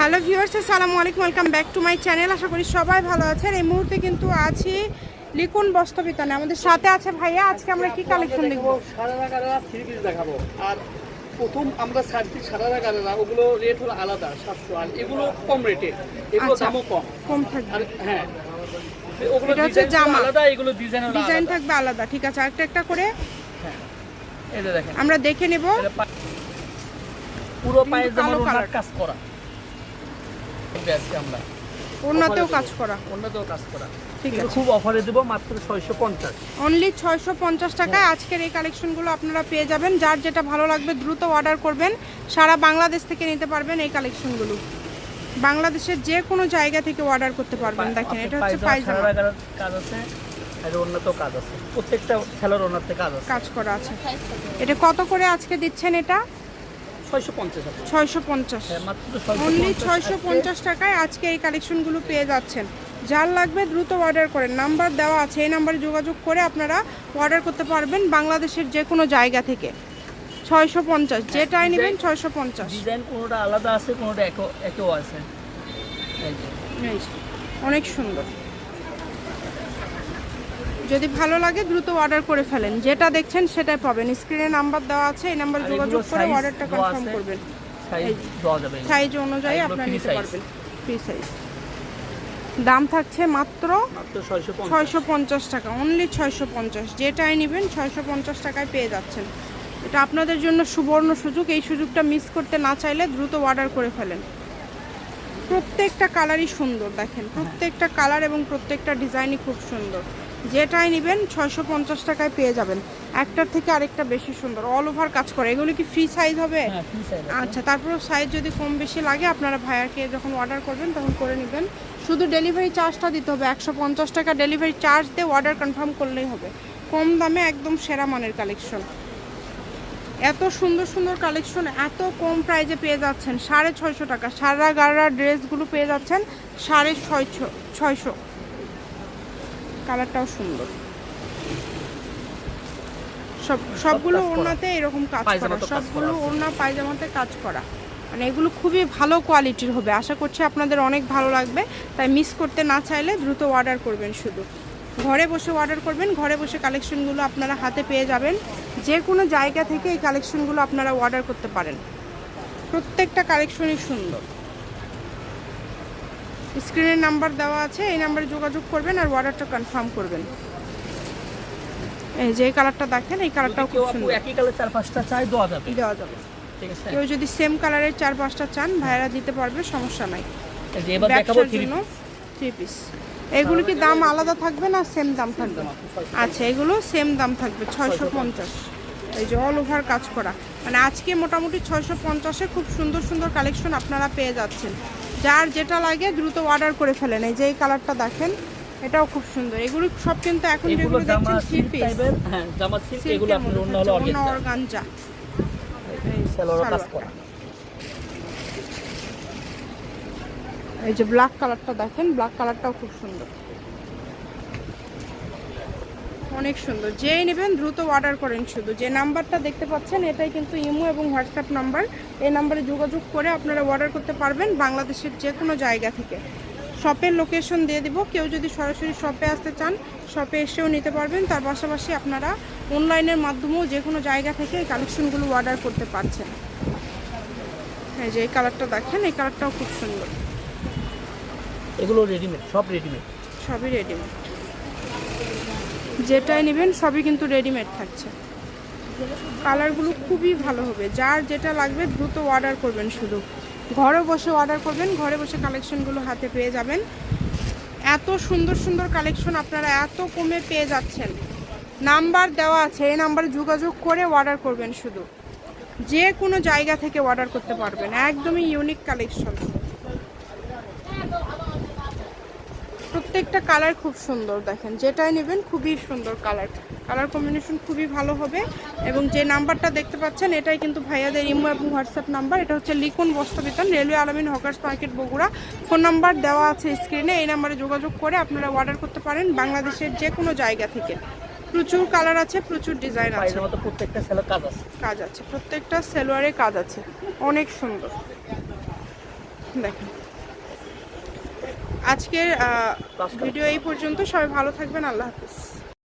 Hello viewers আসসালামু আলাইকুম welcome back to my channel. আশা করি সবাই ভালো আছেন। এই মুহূর্তে কিন্তু আছি লিকুন বস্ত্রবিতানে আমাদের সাথে আছে ভাইয়া আজকে আমরা কি কালেকশন দেখব? সারারা গাড়া থ্রি পিস দেখাবো। আর প্রথম আমরা সার্ভিস সারারা গাড়া ওগুলো রেট হলো আলাদা সাতশো। আর এগুলো কম রেটে এগুলো আচ্ছা। দামও কম। কম থাকবে। আর হ্যাঁ ওগুলো জামা। আলাদা এগুলো ডিজাইন ডিজাইন থাকবে আলাদা ঠিক আছে। একটা একটা করে হ্যাঁ দেখেন। আমরা দেখে নেব। পুরো পায়ে কিন্তু কালো কালার। কাজ করা। আজকে আমরা। কাজ করা। অন্যতেও কাজ করা। ঠিক আছে। খুব অফারে দেবো মাত্র ছয়শো পঞ্চাশ। অনলি ছয়শো পঞ্চাশ টাকায় আজকের এই কালেকশনগুলো আপনারা পেয়ে যাবেন। যার যেটা ভালো লাগবে দ্রুত অর্ডার করবেন। সারা বাংলাদেশ থেকে নিতে পারবেন এই কালেকশনগুলো বাংলাদেশের যে কোনো জায়গা থেকে অর্ডার করতে পারবেন। দেখেন এটা হচ্ছে পায়জামা কাজ আছে আর অন্যতেও কাজ আছে। প্রত্যেকটা সেলার ওনারতে কাজ আছে। কাজ করা আছে। এটা কত করে আজকে দিচ্ছেন এটা? ছয়শো পঞ্চাশ পঞ্চাশ। হ্যাঁ, ছয়শো অনলি ছয়শো পঞ্চাশ টাকায় আজকে এই কালেকশনগুলো পেয়ে যাচ্ছেন। যার লাগবে দ্রুত অর্ডার করেন। নাম্বার দেওয়া আছে এই নাম্বারে যোগাযোগ করে আপনারা অর্ডার করতে পারবেন বাংলাদেশের যে কোনো জায়গা থেকে। ছয়শো পঞ্চাশ যেটাই নেবেন ছয়শো পঞ্চাশ। ডিজাইন কোনোটা আলাদা আছে কোনোটা একও আছে। অনেক সুন্দর। যদি ভালো লাগে দ্রুত অর্ডার করে ফেলেন। যেটা দেখছেন সেটাই পাবেন। স্ক্রিনে নাম্বার দেওয়া আছে এই নাম্বারে যোগাযোগ করে অর্ডারটা কনফার্ম করবেন। সাইজ দেওয়া যাবে সাইজ অনুযায়ী আপনারা নিতে পারবেন। ফ্রি সাইজ দাম থাকছে মাত্র ছয়শো পঞ্চাশ। টাকা। অনলি ছয়শো পঞ্চাশ। যেটাই নেবেন ছয়শো পঞ্চাশ টাকায় পেয়ে যাচ্ছেন। এটা আপনাদের জন্য সুবর্ণ সুযোগ। এই সুযোগটা মিস করতে না চাইলে দ্রুত অর্ডার করে ফেলেন। প্রত্যেকটা কালারই সুন্দর দেখেন। প্রত্যেকটা কালার এবং প্রত্যেকটা ডিজাইনই খুব সুন্দর। যেটাই নেবেন ছয়শো পঞ্চাশ টাকায় পেয়ে যাবেন। একটার থেকে আরেকটা বেশি সুন্দর অল ওভার কাজ করে। এগুলো কি ফ্রি সাইজ হবে? হ্যাঁ আচ্ছা তারপর সাইজ যদি কম বেশি লাগে আপনারা ভাইয়াকে যখন অর্ডার করবেন তখন করে নেবেন। শুধু ডেলিভারি চার্জটা দিতে হবে একশো পঞ্চাশ টাকা ডেলিভারি চার্জ দিয়ে অর্ডার কনফার্ম করলেই হবে। কম দামে একদম সেরা মানের কালেকশন এত সুন্দর সুন্দর কালেকশন এত কম প্রাইজে পেয়ে যাচ্ছেন সাড়ে ছয়শো টাকা। সারা গাড়া ড্রেসগুলো পেয়ে যাচ্ছেন সাড়ে ছয়শো ছয়শো। কালারটাও সুন্দর। সব সবগুলো ওড়নাতে এরকম কাজ করা। সবগুলো। ওড়না পায়জামাতে কাজ করা। মানে এগুলো খুবই ভালো কোয়ালিটির হবে। আশা করছি আপনাদের অনেক ভালো লাগবে। তাই মিস করতে না চাইলে দ্রুত অর্ডার করবেন শুধু। ঘরে বসে অর্ডার করবেন। ঘরে বসে কালেকশনগুলো আপনারা হাতে পেয়ে যাবেন। যে কোনো জায়গা থেকে এই কালেকশনগুলো আপনারা অর্ডার করতে পারেন। প্রত্যেকটা কালেকশনই সুন্দর। স্ক্রিনের নাম্বার দেওয়া আছে এই নাম্বারে যোগাযোগ করবেন আর অর্ডারটা কনফার্ম করবেন। এই যে এই কালারটা দেখেন এই কালারটাও খুব সুন্দর। একই কালার চার পাঁচটা চাই দেওয়া যাবে। দেওয়া যাবে। ঠিক আছে। কেউ যদি সেম কালারের চার পাঁচটা চান ভাইরা দিতে পারবে সমস্যা নাই। এবার দেখাবো থ্রি থ্রি পিস এগুলো কি দাম আলাদা থাকবে না সেম দাম থাকবে? আচ্ছা এগুলো সেম দাম থাকবে ছয়শো পঞ্চাশ। এই যে অল ওভার কাজ করা। মানে আজকে মোটামুটি ছয়শো পঞ্চাশে খুব সুন্দর সুন্দর কালেকশন আপনারা পেয়ে যাচ্ছেন। যার যেটা লাগে দ্রুত অর্ডার করে ফেলেন। এই যে এই কালারটা দেখেন এটাও খুব সুন্দর। এগুলো সব কিন্তু এখন যেগুলো দেখছেন থ্রি পিস হ্যাঁ জামা সিল্ক এগুলো আপনার অন্য হলো অর্গেন্জা সেলোয়ার কাজ করা এই যে ব্ল্যাক কালারটা দেখেন ব্ল্যাক কালারটাও খুব সুন্দর। অনেক সুন্দর। যেই নেবেন দ্রুত অর্ডার করেন শুধু। যে নাম্বারটা দেখতে পাচ্ছেন এটাই কিন্তু ইমো এবং হোয়াটসঅ্যাপ নাম্বার এই নাম্বারে যোগাযোগ করে আপনারা অর্ডার করতে পারবেন বাংলাদেশের যে কোনো জায়গা থেকে। শপের লোকেশন দিয়ে দিব। কেউ যদি সরাসরি শপে আসতে চান শপে এসেও নিতে পারবেন। তার পাশাপাশি আপনারা অনলাইনের মাধ্যমেও যে কোনো জায়গা থেকে এই কালেকশনগুলো অর্ডার করতে পারছেন। এই যে এই কালারটা দেখেন এই কালারটাও খুব সুন্দর। এগুলো রেডিমেড সব রেডিমেড সবই রেডিমেড যেটাই নেবেন সবই কিন্তু রেডিমেড থাকছে। কালারগুলো খুবই ভালো হবে। যার যেটা লাগবে দ্রুত অর্ডার করবেন শুধু। ঘরে বসে অর্ডার করবেন, ঘরে বসে কালেকশনগুলো হাতে পেয়ে যাবেন। এত সুন্দর সুন্দর কালেকশন আপনারা এত কমে পেয়ে যাচ্ছেন। নাম্বার দেওয়া আছে, এই নাম্বারে যোগাযোগ করে অর্ডার করবেন শুধু। যে কোনো জায়গা থেকে অর্ডার করতে পারবেন। একদমই ইউনিক কালেকশন প্রত্যেকটা কালার খুব সুন্দর দেখেন। যেটাই নেবেন খুবই সুন্দর কালার। কালার কম্বিনেশন খুবই ভালো হবে। এবং যে নাম্বারটা দেখতে পাচ্ছেন এটাই কিন্তু ভাইয়াদের ইমো এবং হোয়াটসঅ্যাপ নাম্বার। এটা হচ্ছে লিখুন বস্ত্রবিতান রেলওয়ে আলমিন hawkers market Bogura. Phone number দেওয়া আছে স্ক্রিনে এই নাম্বারে যোগাযোগ করে আপনারা অর্ডার করতে পারেন বাংলাদেশের যে কোনো জায়গা থেকে। প্রচুর কালার আছে প্রচুর ডিজাইন আছে। প্রত্যেকটা কাজ আছে। কাজ আছে প্রত্যেকটা সেলোয়ারে কাজ আছে। অনেক সুন্দর। দেখেন। আজকের ভিডিও এই পর্যন্ত। সবাই ভালো থাকবেন। আল্লাহ হাফিজ।